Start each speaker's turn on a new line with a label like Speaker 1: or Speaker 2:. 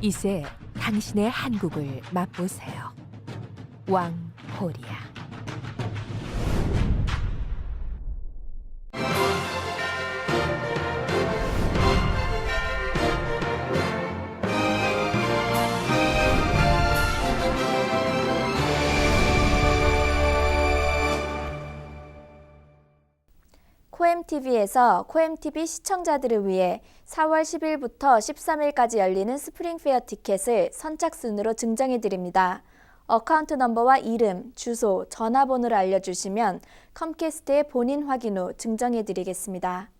Speaker 1: 이제 당신의 한국을 맛보세요. 왕 코리아.
Speaker 2: 코엠TV에서 코엠TV 시청자들을 위해 4월 10일부터 13일까지 열리는 스프링 페어 티켓을 선착순으로 증정해 드립니다. 어카운트 넘버와 이름, 주소, 전화번호를 알려주시면 컴캐스트의 본인 확인 후 증정해 드리겠습니다.